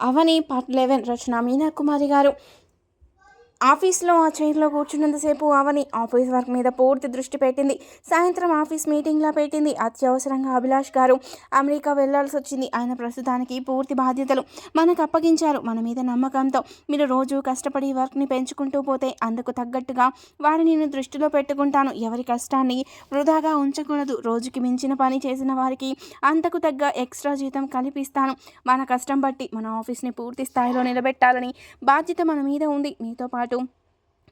అవని part eleven రచన మీనా కుమారి గారు. ఆఫీస్లో ఆ చైర్లో కూర్చున్నంతసేపు అవని ఆఫీస్ వర్క్ మీద పూర్తి దృష్టి పెట్టింది. సాయంత్రం ఆఫీస్ మీటింగ్లా పెట్టింది అత్యవసరంగా అభిలాష్ గారు. అమెరికా వెళ్ళాల్సి వచ్చింది. ఆయన ప్రస్తుతానికి పూర్తి బాధ్యతలు మనకు అప్పగించారు. మన మీద నమ్మకంతో మీరు రోజు కష్టపడి వర్క్ని పెంచుకుంటూ పోతే అందుకు తగ్గట్టుగా వారిని నేను దృష్టిలో పెట్టుకుంటాను. ఎవరి కష్టాన్ని వృధాగా ఉంచకూడదు. రోజుకి మించిన పని చేసిన వారికి అంతకు తగ్గ ఎక్స్ట్రా జీతం కల్పిస్తాను. మన కష్టం బట్టి మన ఆఫీస్ని పూర్తి స్థాయిలో నిలబెట్టాలని బాధ్యత మన మీద ఉంది. మీతో పాటు Hoa Trung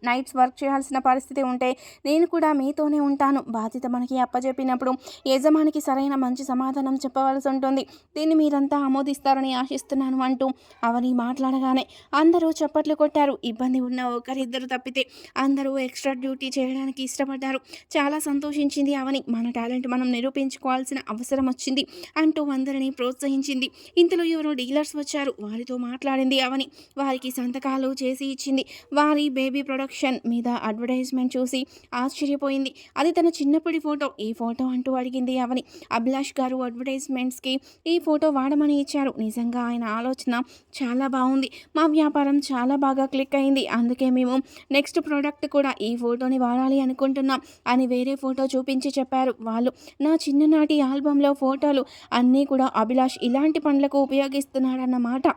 నైట్స్ వర్క్ చేయాల్సిన పరిస్థితి ఉంటే నేను కూడా మీతోనే ఉంటాను. బాధ్యత మనకి అప్పచెప్పినప్పుడు యజమానికి సరైన మంచి సమాధానం చెప్పవలసి ఉంటుంది. దీన్ని మీరంతా ఆమోదిస్తారని ఆశిస్తున్నాను అంటూ అవని మాట్లాడగానే అందరూ చప్పట్లు కొట్టారు. ఇబ్బంది ఉన్న ఒకరిద్దరు తప్పితే అందరూ ఎక్స్ట్రా డ్యూటీ చేయడానికి ఇష్టపడ్డారు. చాలా సంతోషించింది అవని. మన టాలెంట్ మనం నిరూపించుకోవాల్సిన అవసరం వచ్చింది అంటూ అందరినీ ప్రోత్సహించింది. ఇంతలో ఎవరో డీలర్స్ వచ్చారు. వారితో మాట్లాడింది అవని. వారికి సంతకాలు చేసి ఇచ్చింది. వారి బేబీ ప్రొడక్ట్ ప్రొడక్షన్ మీద అడ్వర్టైజ్మెంట్ చూసి ఆశ్చర్యపోయింది. అది తన చిన్నప్పటి ఫోటో. ఈ ఫోటో అంటూ అడిగింది అవని. అభిలాష్ గారు అడ్వర్టైజ్మెంట్స్కి ఈ ఫోటో వాడమని ఇచ్చారు. నిజంగా ఆయన ఆలోచన చాలా బాగుంది. మా వ్యాపారం చాలా బాగా క్లిక్ అయింది. అందుకే మేము నెక్స్ట్ ప్రోడక్ట్ కూడా ఈ ఫోటోని వాడాలి అనుకుంటున్నాం అని వేరే ఫోటో చూపించి చెప్పారు. వాళ్ళు నా చిన్ననాటి ఆల్బంలో ఫోటోలు అన్నీ కూడా అభిలాష్ ఇలాంటి పనులకు ఉపయోగిస్తున్నాడన్నమాట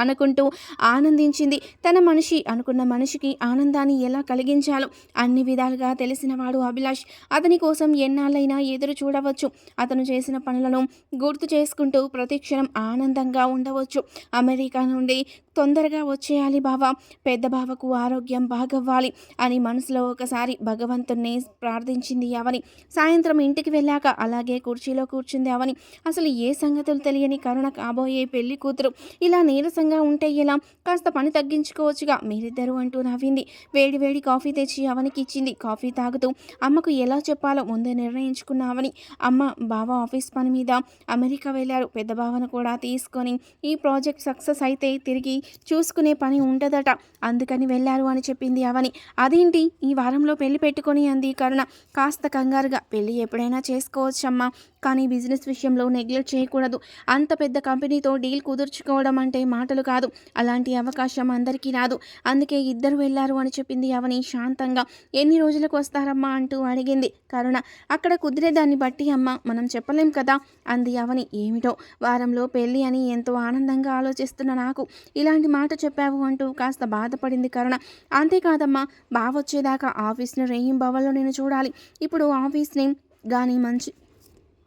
అనుకుంటూ ఆనందించింది. తన మనిషి అనుకున్న మనిషికి ఆనందాన్ని ఎలా కలిగించాలో అన్ని విధాలుగా తెలిసినవాడు అభిలాష్. అతని కోసం ఎన్నాళ్ళైనా ఎదురు చూడవచ్చు. అతను చేసిన పనులను గుర్తు చేసుకుంటూ ప్రతిక్షణం ఆనందంగా ఉండవచ్చు. అమెరికా నుండి తొందరగా వచ్చేయాలి బావ. పెద్ద బావకు ఆరోగ్యం బాగవ్వాలి అని మనసులో ఒకసారి భగవంతుణ్ణి ప్రార్థించింది అవని. సాయంత్రం ఇంటికి వెళ్ళాక అలాగే కుర్చీలో కూర్చుంది అవని. అసలు ఏ సంగతులు తెలియని కరుణ కాబోయే పెళ్ళి కూతురు. ఇలా నీరసంగా ఉంటే ఎలా? కాస్త పని తగ్గించుకోవచ్చుగా. మీరిద్దరూ అంటూ నవ్వింది. వేడి వేడి కాఫీ తెచ్చి అవనికి ఇచ్చింది కాఫీ తాగుతూ అమ్మకు ఎలా చెప్పాలో ముందే నిర్ణయించుకున్నావని. అమ్మ బావ ఆఫీస్ పని మీద అమెరికా వెళ్ళారు. పెద్ద బావను కూడా తీసుకొని ఈ ప్రాజెక్ట్ సక్సెస్ అయితే తిరిగి చూసుకునే పని ఉండదట. అందుకని వెళ్ళారు అని చెప్పింది అవని. అదేంటి? ఈ వారంలో పెళ్ళి పెట్టుకొని అంది కరుణ కాస్త కంగారుగా. పెళ్ళి ఎప్పుడైనా చేసుకోవచ్చమ్మా. కానీ బిజినెస్ విషయంలో నెగ్లెక్ట్ చేయకూడదు. అంత పెద్ద కంపెనీతో డీల్ కుదుర్చుకోవడం అంటే మాటలు కాదు. అలాంటి అవకాశం అందరికీ రాదు. అందుకే ఇద్దరు వెళ్ళారు అని చెప్పింది అవని శాంతంగా. ఎన్ని రోజులకు వస్తారమ్మా? అంటూ అడిగింది కరుణ. అక్కడ కుదిరేదాన్ని బట్టి అమ్మ మనం చెప్పలేం కదా? అంది అవని ఏమిటో? వారంలో పెళ్ళి అని ఎంతో ఆనందంగా ఆలోచిస్తున్న నాకు ఇలాంటి మాట చెప్పావు అంటూ కాస్త బాధపడింది కరుణ. అంతేకాదమ్మా బావొచ్చేదాకా ఆఫీస్ని రేయింబవల్లో నేను చూడాలి. ఇప్పుడు ఆఫీస్ని కానీ మంచి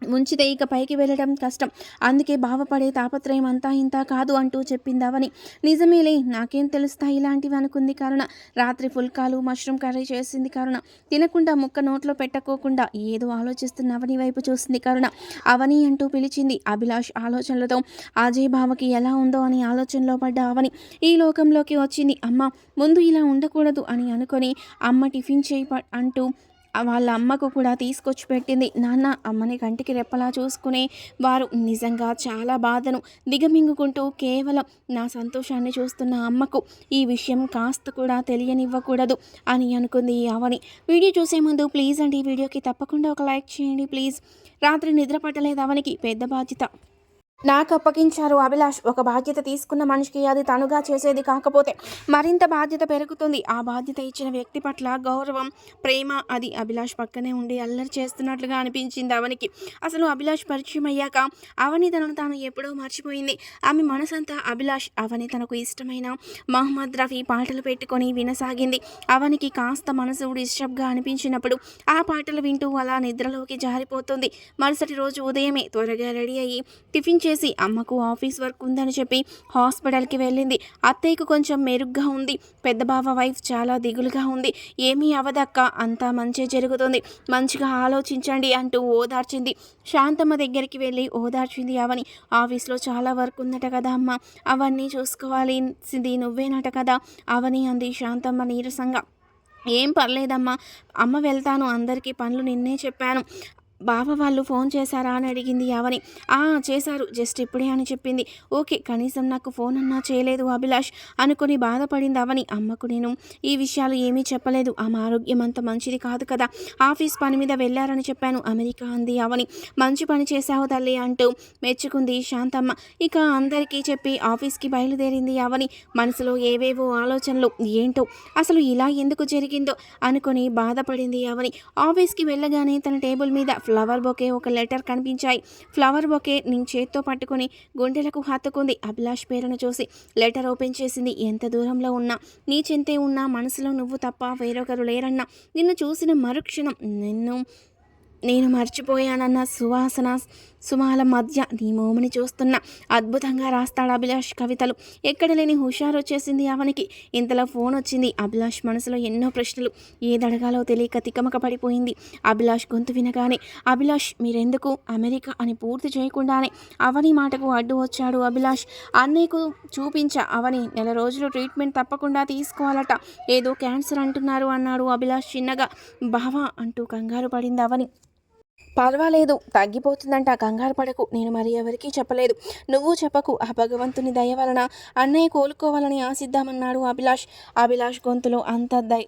ఉంచితే ఇక పైకి వెళ్ళడం కష్టం. అందుకే బావపడే తాపత్రయం అంతా ఇంత కాదు అంటూ చెప్పింది అవని. నిజమేలే నాకేం తెలుస్తా ఇలాంటివి అనుకుంది కరుణ. రాత్రి ఫుల్కాలు మష్రూమ్ కర్రీ చేసింది కరుణ. తినకుండా ముక్క నోట్లో పెట్టకోకుండా ఏదో ఆలోచిస్తున్న అవని వైపు చూసింది కరుణ. అవని అంటూ పిలిచింది అభిలాష్ ఆలోచనలతో. అజయ్ బావకి ఎలా ఉందో అని ఆలోచనలో పడ్డ అవని ఈ లోకంలోకి వచ్చింది. అమ్మ ముందు ఇలా ఉండకూడదు అని అనుకొని అమ్మ టిఫిన్ చేయి అంటూ వాళ్ళ అమ్మకు కూడా తీసుకొచ్చి పెట్టింది. నాన్న అమ్మని కంటికి రెప్పలా చూసుకునే వారు నిజంగా చాలా బాధను దిగమింగుకుంటూ కేవలం నా సంతోషాన్ని చూస్తున్న అమ్మకు ఈ విషయం కాస్త కూడా తెలియనివ్వకూడదు అని అనుకుంది అవని. వీడియో చూసే ముందు ప్లీజ్ అండి ఈ వీడియోకి తప్పకుండా ఒక లైక్ చేయండి ప్లీజ్. రాత్రి నిద్ర పట్టలేదు అవనికి పెద్ద బాధ్యత. నాకు అప్పగించారు అభిలాష్. ఒక బాధ్యత తీసుకున్న మనిషికి అది తనుగా చేసేది కాకపోతే మరింత బాధ్యత పెరుగుతుంది. ఆ బాధ్యత ఇచ్చిన వ్యక్తి పట్ల గౌరవం ప్రేమ అది అభిలాష్ పక్కనే ఉండి అల్లరి చేస్తున్నట్లుగా అనిపించింది అవనికి. అసలు అభిలాష్ పరిచయం అయ్యాక అవని తనను తాను ఎప్పుడో మర్చిపోయింది. ఆమె మనసంతా అభిలాష్ అవని తనకు ఇష్టమైన మహమ్మద్ రఫీ పాటలు పెట్టుకొని వినసాగింది. అవనికి కాస్త మనసు డిస్టర్బ్గా అనిపించినప్పుడు ఆ పాటలు వింటూ అలా నిద్రలోకి జారిపోతుంది. మరుసటి రోజు ఉదయమే త్వరగా రెడీ అయ్యి టిఫిన్ చేసి అమ్మకు ఆఫీస్ వర్క్ ఉందని చెప్పి హాస్పిటల్కి వెళ్ళింది. అత్తయ్యకు కొంచెం మెరుగ్గా ఉంది. పెద్ద బావ వైఫ్ చాలా దిగులుగా ఉంది. ఏమీ అవదక్క అంతా మంచి జరుగుతుంది. మంచిగా ఆలోచించండి అంటూ ఓదార్చింది. శాంతమ్మ దగ్గరికి వెళ్ళి ఓదార్చింది అవని. ఆఫీస్లో చాలా వర్క్ ఉందట కదా అమ్మ. అవన్నీ చూసుకోవాల్సింది నువ్వేనట కదా అవని అంది శాంతమ్మ నీరసంగా. ఏం పర్లేదమ్మా. అమ్మ వెళ్తాను. అందరికీ పనులు నిన్నే చెప్పాను. బావ వాళ్ళు ఫోన్ చేశారా అని అడిగింది యావని. ఆ చేశారు. జస్ట్ ఇప్పుడే అని చెప్పింది. ఓకే కనీసం నాకు ఫోన్ అన్నా చేయలేదు అభిలాష్ అనుకుని బాధపడింది అవని. అమ్మకు నేను ఈ విషయాలు ఏమీ చెప్పలేదు. ఆమె ఆరోగ్యం అంత మంచిది కాదు కదా. ఆఫీస్ పని మీద వెళ్ళారని చెప్పాను. అమెరికా అంది అవని మంచి పని చేశావు తల్లి అంటూ మెచ్చుకుంది శాంతమ్మ. ఇక అందరికీ చెప్పి ఆఫీస్కి బయలుదేరింది అవని మనసులో ఏవేవో ఆలోచనలు ఏంటో అసలు ఇలా ఎందుకు జరిగిందో అనుకుని బాధపడింది అవని ఆఫీస్కి వెళ్ళగానే తన టేబుల్ మీద ఫ్లవర్ బొకే ఒక లెటర్ కనిపించాయి. ఫ్లవర్ బొకే నేను చేత్తో పట్టుకొని గుండెలకు హత్తుకుంది. అభిలాష్ పేరును చూసి లెటర్ ఓపెన్ చేసింది. ఎంత దూరంలో ఉన్నా నీ చింతే ఉన్నా మనసులో నువ్వు తప్ప వేరొకరు లేరన్నా నిన్ను చూసిన మరుక్షణం నిన్ను నేను మర్చిపోయానన్న సువాసన సుమాల మధ్య నీ మోముని చూస్తున్న. అద్భుతంగా రాస్తాడు అభిలాష్ కవితలు. ఎక్కడ లేని హుషారు వచ్చేసింది అవనికి. ఇంతలో ఫోన్ వచ్చింది. అభిలాష్ మనసులో ఎన్నో ప్రశ్నలు. ఏదడగాలో తెలియక తికమక పడిపోయింది. అభిలాష్ గొంతు వినగానే అభిలాష్ మీరెందుకు అమెరికా అని పూర్తి చేయకుండానే అవని మాటకు అడ్డు వచ్చాడు అభిలాష్. అన్నయ్యకు చూపించ. అవని నెల రోజులు ట్రీట్మెంట్ తప్పకుండా తీసుకోవాలట. ఏదో క్యాన్సర్ అంటున్నారు అన్నాడు అభిలాష్ చిన్నగా. బావా అంటూ కంగారు పడింది అవని. పర్వాలేదు తగ్గిపోతుందంట కంగారు పడకు నేను మరి ఎవరికీ చెప్పలేదు. నువ్వు చెప్పకు ఆ భగవంతుని దయ వలన అన్నయ్య కోలుకోవాలని ఆశిద్దామన్నాడు అభిలాష్. అభిలాష్ గొంతులో అంత దయ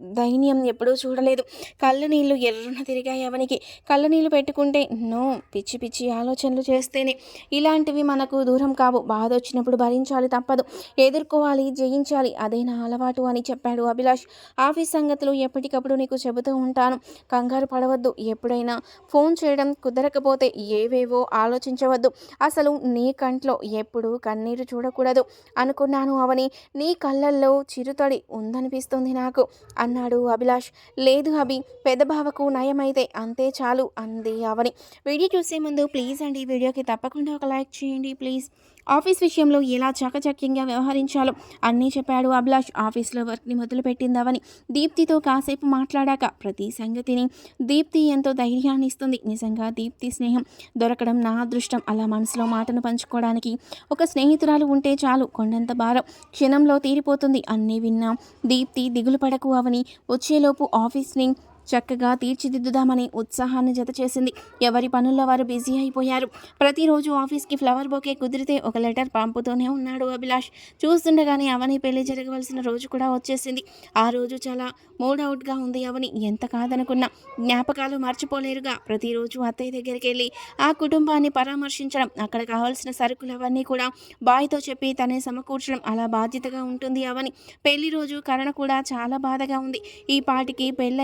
దైన్యం ఎప్పుడూ చూడలేదు. కళ్ళ నీళ్ళు ఎర్రన తిరిగాయి అవనికి. కళ్ళ నీళ్ళు పెట్టుకుంటే నో పిచ్చి పిచ్చి ఆలోచనలు చేస్తేనే. ఇలాంటివి మనకు దూరం కావు. బాధ వచ్చినప్పుడు భరించాలి తప్పదు. ఎదుర్కోవాలి జయించాలి. అదే నా అలవాటు అని చెప్పాడు అభిలాష్. ఆఫీస్ సంగతులు ఎప్పటికప్పుడు నీకు చెబుతూ ఉంటాను. కంగారు పడవద్దు. ఎప్పుడైనా ఫోన్ చేయడం కుదరకపోతే ఏవేవో ఆలోచించవద్దు. అసలు నీ కంట్లో ఎప్పుడు కన్నీరు చూడకూడదు. అనుకున్నాను అవని నీ కళ్ళల్లో చిరుతడి ఉందనిపిస్తుంది నాకు. అన్నాడు అభిలాష్. లేదు అభి పెద్దబావకు నయమైతే అంతే చాలు అంది అవని వీడియో చూసే ముందు ప్లీజ్ అండి వీడియోకి తప్పకుండా ఒక లైక్ చేయండి ప్లీజ్. ఆఫీస్ విషయంలో ఎలా చాకచక్యంగా వ్యవహరించాలో అన్నీ చెప్పాడు అభిలాష్. ఆఫీస్లో వర్క్ని మొదలుపెట్టింది అవని. దీప్తితో కాసేపు మాట్లాడాక ప్రతి సంగతిని దీప్తి ఎంతో ధైర్యాన్ని ఇస్తుంది. నిజంగా దీప్తి స్నేహం దొరకడం నా అదృష్టం. అలా మనసులో మాటను పంచుకోవడానికి ఒక స్నేహితురాలు ఉంటే చాలు. కొండంత భారం క్షణంలో తీరిపోతుంది. అన్నీ విన్నా దీప్తి దిగులు పడకు అవని. వచ్చేలోపు ఆఫీస్ని చక్కగా తీర్చిదిద్దుదామని ఉత్సాహాన్ని జత చేసింది ఎవరి పనుల్లో వారు బిజీ అయిపోయారు. ప్రతిరోజు ఆఫీస్కి ఫ్లవర్ బొకే కుదిరితే ఒక లెటర్ పంపుతూనే ఉన్నాడు అభిలాష్. చూస్తుండగానే అవని పెళ్ళి జరగవలసిన రోజు కూడా వచ్చేసింది. ఆ రోజు చాలా మూడ్ అవుట్గా ఉంది అవని. ఎంత కాదనుకున్నా జ్ఞాపకాలు మర్చిపోలేరుగా. ప్రతిరోజు అత్తయ్య దగ్గరికి వెళ్ళి ఆ కుటుంబాన్ని పరామర్శించడం అక్కడ కావాల్సిన సరుకులు అవన్నీ కూడా బాయ్తో చెప్పి తనే సమకూర్చడం అలా బాధ్యతగా ఉంటుంది అవని. పెళ్ళి రోజు కరణ కూడా చాలా బాధగా ఉంది. ఈ పాటికి పెళ్ళి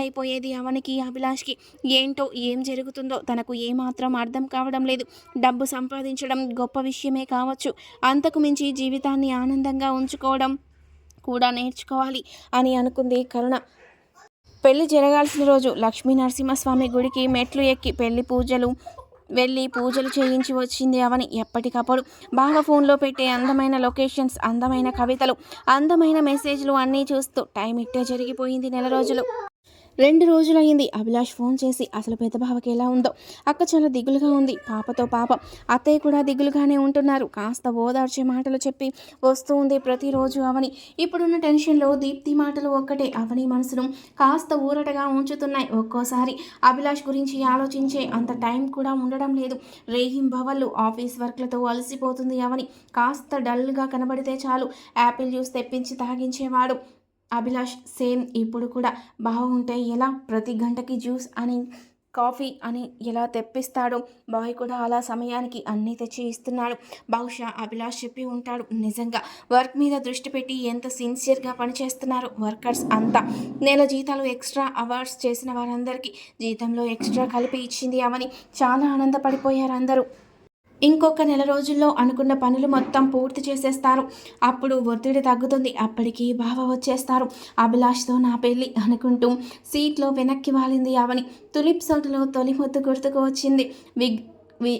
అయిపోయేది అవనికి అభిలాష్కి. ఏంటో ఏం జరుగుతుందో తనకు ఏమాత్రం అర్థం కావడం లేదు. డబ్బు సంపాదించడం గొప్ప విషయమే కావచ్చు. అంతకు మించి జీవితాన్ని ఆనందంగా ఉంచుకోవడం కూడా నేర్చుకోవాలి అని అనుకుంది కరుణ. పెళ్ళి జరగాల్సిన రోజు లక్ష్మీ నరసింహస్వామి గుడికి మెట్లు ఎక్కి పెళ్ళి పూజలు వెళ్ళి పూజలు చేయించి వచ్చింది అవని ఎప్పటికప్పుడు. బాగా ఫోన్లో పెట్టే అందమైన లొకేషన్స్ అందమైన కవితలు అందమైన మెసేజ్లు అన్నీ చూస్తూ టైం ఇట్టే జరిగిపోయింది నెల రోజులు. రెండు రోజులయ్యింది. అభిలాష్ ఫోన్ చేసి అసలు పెద్ద బావకి ఎలా ఉందో? అక్క చాలా దిగులుగా ఉంది. పాపతో పాప. అత్తయ్య కూడా దిగులుగానే ఉంటున్నారు. కాస్త ఓదార్చే మాటలు చెప్పి వస్తూ ఉంది ప్రతిరోజు అవని. ఇప్పుడున్న టెన్షన్లో దీప్తి మాటలు ఒక్కటే అవని మనసును కాస్త ఊరటగా ఉంచుతున్నాయి. ఒక్కోసారి అభిలాష్ గురించి ఆలోచించే అంత టైం కూడా ఉండడం లేదు. రేహిం భవళ్ళు ఆఫీస్ వర్క్లతో అలసిపోతుంది అవని. కాస్త డల్గా కనబడితే చాలు. యాపిల్ జ్యూస్ తెప్పించి తాగించేవాడు. అభిలాష్ సేమ్ ఇప్పుడు కూడా బాగుంటే ఎలా? ప్రతి గంటకి జ్యూస్ అని కాఫీ అని ఎలా తెప్పిస్తాడో? బాయ్ కూడా అలా సమయానికి అన్నీ తెచ్చి ఇస్తున్నాడు. బహుశా అభిలాష్ చెప్పి ఉంటాడు నిజంగా వర్క్ మీద దృష్టి పెట్టి ఎంత సిన్సియర్గా పనిచేస్తున్నారు వర్కర్స్ అంతా. నెల జీతాలు ఎక్స్ట్రా అవార్డ్స్ చేసిన వారందరికీ జీతంలో ఎక్స్ట్రా కలిపి ఇచ్చింది అవని చాలా ఆనందపడిపోయారు అందరూ. ఇంకొక నెల రోజుల్లో అనుకున్న పనులు మొత్తం పూర్తి చేసేస్తారు. అప్పుడు ఒత్తిడి తగ్గుతుంది. అప్పటికి బావ వచ్చేస్తారు. అభిలాష్తో నా పెళ్ళి అనుకుంటూ సీట్లో వెనక్కి వాలింది అవని తులిప్ సొంతలో తొలి ముద్దు గుర్తుకు వచ్చింది. విగ్ వి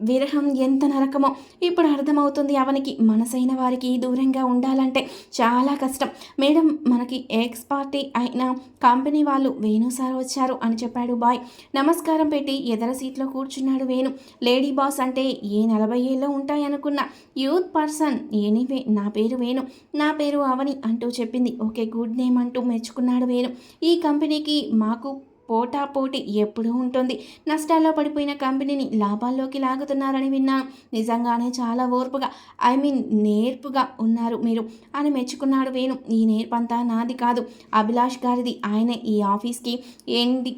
విరహం ఎంత నరకమో ఇప్పుడు అర్థమవుతుంది అవనికి. మనసైన వారికి దూరంగా ఉండాలంటే చాలా కష్టం. మేడం మనకి ఎక్స్ పార్టీ అయిన కంపెనీ వాళ్ళు వేణు సార్ వచ్చారు అని చెప్పాడు బాయ్. నమస్కారం పెట్టి ఎదర సీట్లో కూర్చున్నాడు వేణు. లేడీ బాస్ అంటే ఏ నలభై ఏళ్ళు ఉంటాయనుకున్న యూత్ పర్సన్ ఎనీవే నా పేరు వేణు. నా పేరు అవని అంటూ చెప్పింది. ఓకే గుడ్ నేమ్ అంటూ మెచ్చుకున్నాడు వేణు. ఈ కంపెనీకి మాకు పోటాపోటీ ఎప్పుడూ ఉంటుంది. నష్టాల్లో పడిపోయిన కంపెనీని లాభాల్లోకి లాగుతున్నారని విన్నాను నిజంగానే చాలా ఓర్పుగా ఐ మీన్ నేర్పుగా ఉన్నారు మీరు. అని మెచ్చుకున్నాడు వేణు. ఈ నేర్పంతా నాది కాదు. అభిలాష్ గారిది ఆయన ఈ ఆఫీస్కి ఏంటి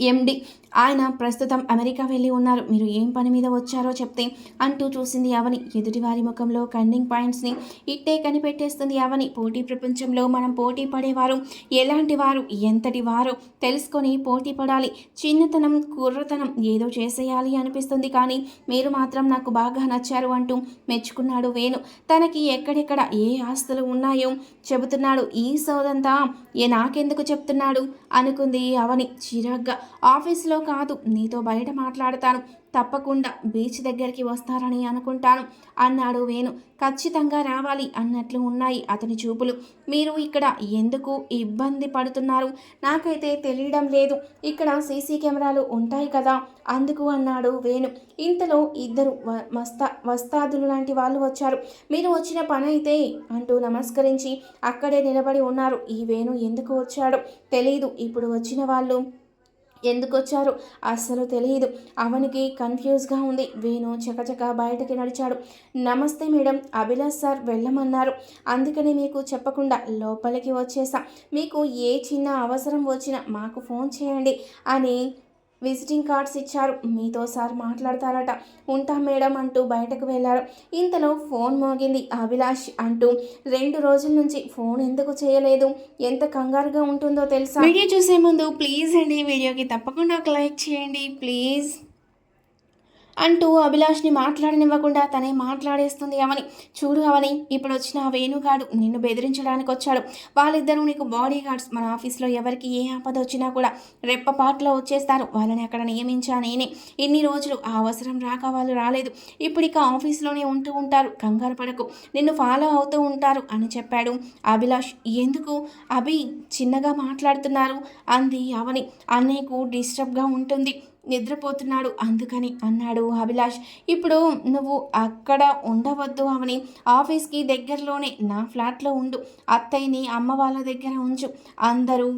ఎండి ఆయన ప్రస్తుతం అమెరికా వెళ్ళి ఉన్నారు. మీరు ఏం పని మీద వచ్చారో చెప్తే అంటూ చూసింది అవని. ఎదుటివారి ముఖంలో కండింగ్ పాయింట్స్ని ఇట్టే కనిపెట్టేస్తుంది అవని. పోటీ ప్రపంచంలో మనం పోటీ పడేవారు. ఎలాంటి వారు? ఎంతటి వారు? తెలుసుకొని పోటీ పడాలి. చిన్నతనం కుర్రతనం ఏదో చేసేయాలి అనిపిస్తుంది కానీ మీరు మాత్రం నాకు బాగా నచ్చారు అంటూ మెచ్చుకున్నాడు వేణు. తనకి ఎక్కడెక్కడ ఏ ఆస్తులు ఉన్నాయో చెబుతున్నాడు. ఈ సోదంతా ఏ నాకెందుకు చెప్తున్నాడు? అనుకుంది అవని చిరాగ్గా. ఆఫీస్లో కాదు. నీతో బయట మాట్లాడతాను. తప్పకుండా బీచ్ దగ్గరికి వస్తారని అనుకుంటాను. అన్నాడు వేణు. ఖచ్చితంగా రావాలి అన్నట్లు ఉన్నాయి అతని చూపులు. మీరు ఇక్కడ ఎందుకు ఇబ్బంది పడుతున్నారు? నాకైతే తెలియడం లేదు. ఇక్కడ సీసీ కెమెరాలు ఉంటాయి కదా. అందుకు అన్నాడు వేణు. ఇంతలో ఇద్దరు వస్తా వస్తాదులు లాంటి వాళ్ళు వచ్చారు. మీరు వచ్చిన పని అయితే అంటూ నమస్కరించి అక్కడే నిలబడి ఉన్నారు. ఈ వేణు ఎందుకు వచ్చాడో తెలియదు ఇప్పుడు వచ్చిన వాళ్ళు ఎందుకు వచ్చారు అస్సలు తెలియదు అవనికి కన్ఫ్యూజ్గా ఉంది. వేణు చకచక బయటకి నడిచాడు. నమస్తే మేడం అభిలాష్ సార్ వెళ్ళమన్నారు. అందుకని మీకు చెప్పకుండా లోపలికి వచ్చేసా. మీకు ఏ చిన్న అవసరం వచ్చినా మాకు ఫోన్ చేయండి అని విజిటింగ్ కార్డ్స్ ఇచ్చారు. మీతో సార్ మాట్లాడతారట. ఉంటా మేడం అంటూ బయటకు వెళ్ళారు ఇంతలో ఫోన్ మోగింది అభిలాష్ అంటూ రెండు రోజుల నుంచి ఫోన్ ఎందుకు చేయలేదు? ఎంత కంగారుగా ఉంటుందో తెలుసా? వీడియో చూసే ముందు ప్లీజ్ అండి వీడియోకి తప్పకుండా ఒక లైక్ చేయండి. ప్లీజ్. అంటూ అభిలాష్ని మాట్లాడనివ్వకుండా తనే మాట్లాడేస్తుంది అవని. చూడు అవని ఇప్పుడు వచ్చిన ఆ వేణుగాడు నిన్ను బెదిరించడానికి వచ్చాడు వాళ్ళిద్దరూ నీకు బాడీ గార్డ్స్ మన ఆఫీస్లో ఎవరికి ఏ ఆపద వచ్చినా కూడా రెప్పపాట్లో వచ్చేస్తారు. వాళ్ళని అక్కడ నియమించా నేనే. ఇన్ని రోజులు ఆ అవసరం రాక వాళ్ళు రాలేదు. ఇప్పుడు ఇక ఆఫీస్లోనే ఉంటూ ఉంటారు. కంగారు పడకు. నిన్ను ఫాలో అవుతూ ఉంటారు అని చెప్పాడు అభిలాష్. ఎందుకు? అభి చిన్నగా మాట్లాడుతున్నారు అంది అవని. అన్నయ్యకు డిస్టర్బ్గా ఉంటుంది. నిద్రపోతున్నాడు. అందుకని అన్నాడు అభిలాష్ ఇప్పుడు నువ్వు అక్కడ ఉండవద్దు అవని. ఆఫీస్కి దగ్గరలోనే నా ఫ్లాట్లో ఉండు. అత్తయ్యని అమ్మ వాళ్ళ దగ్గర ఉంచు. అందరూ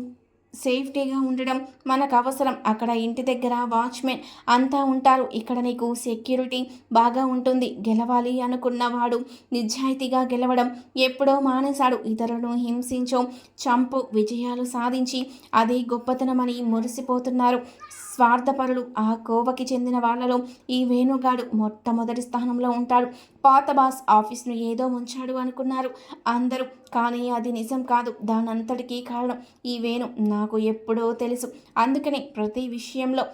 సేఫ్టీగా ఉండడం మనకు అవసరం అక్కడ ఇంటి దగ్గర వాచ్మెన్ అంతా ఉంటారు. ఇక్కడ నీకు సెక్యూరిటీ బాగా ఉంటుంది. గెలవాలి అనుకున్నవాడు నిజాయితీగా గెలవడం ఎప్పుడో మానేశాడు. ఇతరులను హింసించో చంపు విజయాలు సాధించి అది గొప్పతనమని మురిసిపోతున్నారు. స్వార్థపరులు ఆ కోవకి చెందిన వాళ్ళలో ఈ వేణుగాడు మొట్టమొదటి స్థానంలో ఉంటాడు. పాత బాస్ ఆఫీస్ను ఏదో ఉంచాడు అనుకున్నారు. అందరూ కానీ అది నిజం కాదు. దానంతటికీ కారణం ఈ వేణు. నాకు ఎప్పుడో తెలుసు. అందుకనే ప్రతి విషయంలో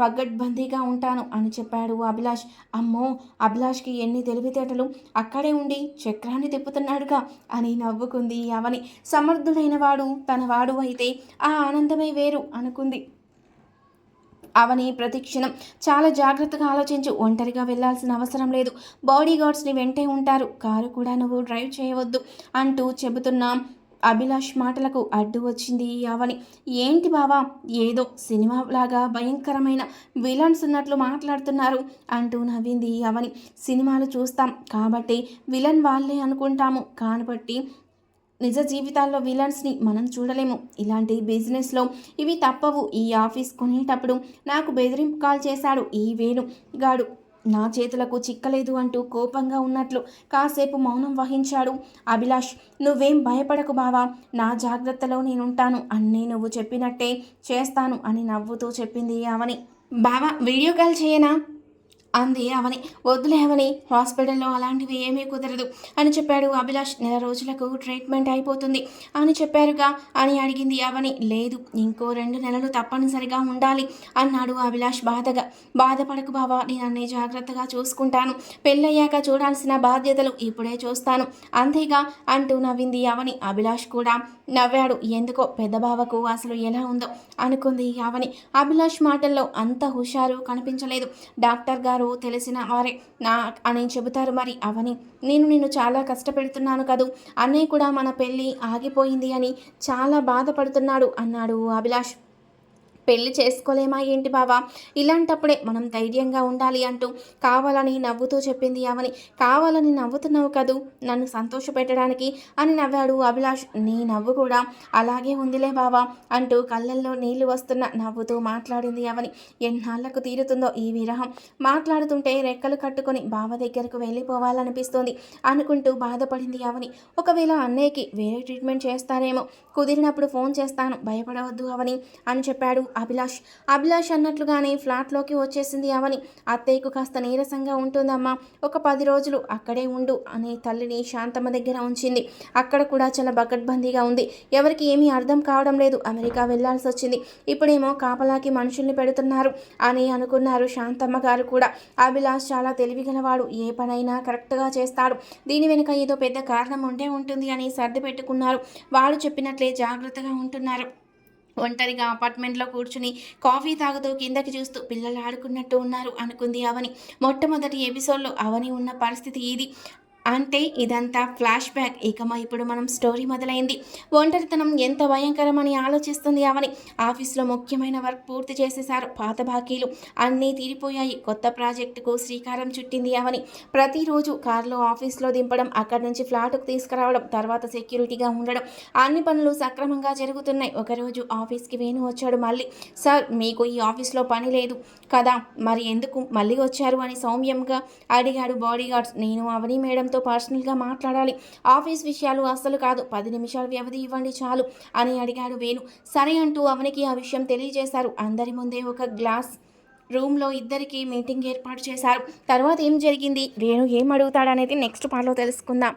పగడ్బందీగా ఉంటాను అని చెప్పాడు అభిలాష్. అమ్మో అభిలాష్కి ఎన్ని తెలివితేటలు. అక్కడే ఉండి చక్రాన్ని తిప్పుతున్నాడుగా అని నవ్వుకుంది అవని సమర్థుడైన వాడు తన వాడు అయితే ఆ ఆనందమే వేరు అనుకుంది. అవని ప్రతిక్షణం చాలా జాగ్రత్తగా ఆలోచించు ఒంటరిగా వెళ్ళాల్సిన అవసరం లేదు. బాడీ గార్డ్స్ని వెంటే ఉంటారు. కారు కూడా నువ్వు డ్రైవ్ చేయవద్దు అంటూ చెబుతున్నాం. అభిలాష్ మాటలకు అడ్డు వచ్చింది అవని. ఏంటి బావా? ఏదో సినిమా లాగా భయంకరమైన విలన్స్ ఉన్నట్లు మాట్లాడుతున్నారు అంటూ నవ్వింది అవని. సినిమాలు చూస్తాం కాబట్టి విలన్ వాళ్ళే అనుకుంటాము. కాబట్టి నిజ జీవితాల్లో విలన్స్ని మనం చూడలేము. ఇలాంటి బిజినెస్లో ఇవి తప్పవు. ఈ ఆఫీస్ కొనేటప్పుడు నాకు బెదిరింపు కాల్ చేశాడు ఈ వేణు. గాడు నా చేతులకు చిక్కలేదు అంటూ కోపంగా ఉన్నట్లు కాసేపు మౌనం వహించాడు. అభిలాష్ నువ్వేం భయపడకు బావా. నా జాగ్రత్తలో నేనుంటాను. అన్నీ నువ్వు చెప్పినట్టే చేస్తాను అని నవ్వుతూ చెప్పింది అవని బావా వీడియో కాల్ చేయనా? అంది అవని. వద్దులే అవని హాస్పిటల్లో అలాంటివి ఏమీ కుదరదు అని చెప్పాడు అభిలాష్. నెల రోజులకు ట్రీట్మెంట్ అయిపోతుంది అని చెప్పారుగా. అని అడిగింది అవని. లేదు ఇంకో రెండు నెలలు తప్పనిసరిగా ఉండాలి అన్నాడు అభిలాష్ బాధగా. బాధపడకు బావా నేను అన్ని జాగ్రత్తగా చూసుకుంటాను. పెళ్ళయ్యాక చూడాల్సిన బాధ్యతలు ఇప్పుడే చూస్తాను అంతేగా అంటూ నవ్వింది అవని. అభిలాష్ కూడా నవ్వాడు. ఎందుకో పెద్ద బావకు అసలు ఎలా ఉందో అనుకుంది అవని. అభిలాష్ మాటల్లో అంత హుషారు కనిపించలేదు. డాక్టర్ గారు తెలిసిన వారే. నా అని చెబుతారు మరి అవని. నేను నిన్ను చాలా కష్టపెడుతున్నాను కదూ. అన్నయ్య కూడా మన పెళ్ళి ఆగిపోయింది అని చాలా బాధపడుతున్నాడు అన్నాడు అభిలాష్. పెళ్ళి చేసుకోలేమా ఏంటి బావా? ఇలాంటప్పుడే మనం ధైర్యంగా ఉండాలి అంటూ కావాలని నవ్వుతూ చెప్పింది అవని కావాలని నవ్వుతున్నావు కదూ? నన్ను సంతోషపెట్టడానికి అని నవ్వాడు అభిలాష్. నీ నవ్వు కూడా అలాగే ఉందిలే బావా అంటూ కళ్ళల్లో నీళ్ళు వస్తున్న నవ్వుతూ మాట్లాడింది అవని ఎన్నాళ్ళకు తీరుతుందో ఈ విరహం. మాట్లాడుతుంటే రెక్కలు కట్టుకొని బావ దగ్గరకు వెళ్ళిపోవాలనిపిస్తోంది అనుకుంటూ బాధపడింది అవని ఒకవేళ అన్నయ్యకి వేరే ట్రీట్మెంట్ చేస్తారేమో కుదిరినప్పుడు ఫోన్ చేస్తాను భయపడవద్దు అవని అని చెప్పాడు అభిలాష్ అభిలాష్ అన్నట్లుగానే ఫ్లాట్లోకి వచ్చేసింది అవని. అత్తయ్యకు కాస్త నీరసంగా ఉంటుందమ్మా. ఒక పది రోజులు అక్కడే ఉండు అని తల్లిని శాంతమ్మ దగ్గర ఉంచింది. అక్కడ కూడా చాలా బకట్బందీగా ఉంది. ఎవరికి ఏమీ అర్థం కావడం లేదు. అమెరికా వెళ్ళాల్సి వచ్చింది. ఇప్పుడేమో కాపలాకి మనుషుల్ని పెడుతున్నారు అని అనుకున్నారు శాంతమ్మ గారు కూడా. అభిలాష్ చాలా తెలివిగలవాడు. ఏ పనైనా కరెక్ట్గా చేస్తాడు. దీని వెనుక ఏదో పెద్ద కారణం ఉండే ఉంటుంది అని సర్ది పెట్టుకున్నారు. వాడు చెప్పినట్లే జాగ్రత్తగా ఉంటున్నారు. ఒంటరిగా అపార్ట్మెంట్లో కూర్చుని కాఫీ తాగుతూ కిందకి చూస్తూ పిల్లలు ఆడుకున్నట్టు ఉన్నారు అనుకుంది అవని. మొట్టమొదటి ఎపిసోడ్లో అవని ఉన్న పరిస్థితి ఇది. అంటే ఇదంతా ఫ్లాష్ బ్యాక్. ఇక ఇప్పుడు మనం స్టోరీ మొదలైంది. ఒంటరితనం ఎంత భయంకరమని ఆలోచిస్తుంది అవని ఆఫీస్లో ముఖ్యమైన వర్క్ పూర్తి చేసేశారు. పాత బాకీలు అన్నీ తీరిపోయాయి. కొత్త ప్రాజెక్టుకు శ్రీకారం చుట్టింది అవని ప్రతిరోజు కారులో ఆఫీస్లో దింపడం అక్కడి నుంచి ఫ్లాట్కు తీసుకురావడం తర్వాత సెక్యూరిటీగా ఉండడం. అన్ని పనులు సక్రమంగా జరుగుతున్నాయి. ఒకరోజు ఆఫీస్కి వేణు వచ్చాడు మళ్ళీ. సార్ మీకు ఈ ఆఫీస్లో పని లేదు కదా మరి ఎందుకు మళ్ళీ వచ్చారు? అని సౌమ్యంగా అడిగాడు బాడీగార్డ్స్ నేను అవని మేడంతో పర్సనల్గా మాట్లాడాలి. ఆఫీస్ విషయాలు అస్సలు కాదు. పది నిమిషాల వ్యవధి ఇవ్వండి చాలు అని అడిగాడు వేణు. సరే అంటూ అవనికి ఆ విషయం తెలియజేశారు. అందరి ముందే ఒక గ్లాస్ రూమ్లో ఇద్దరికి మీటింగ్ ఏర్పాటు చేశారు. తర్వాత ఏం జరిగింది? వేణు ఏం అడుగుతాడనేది నెక్స్ట్ పార్ట్లో తెలుసుకుందాం.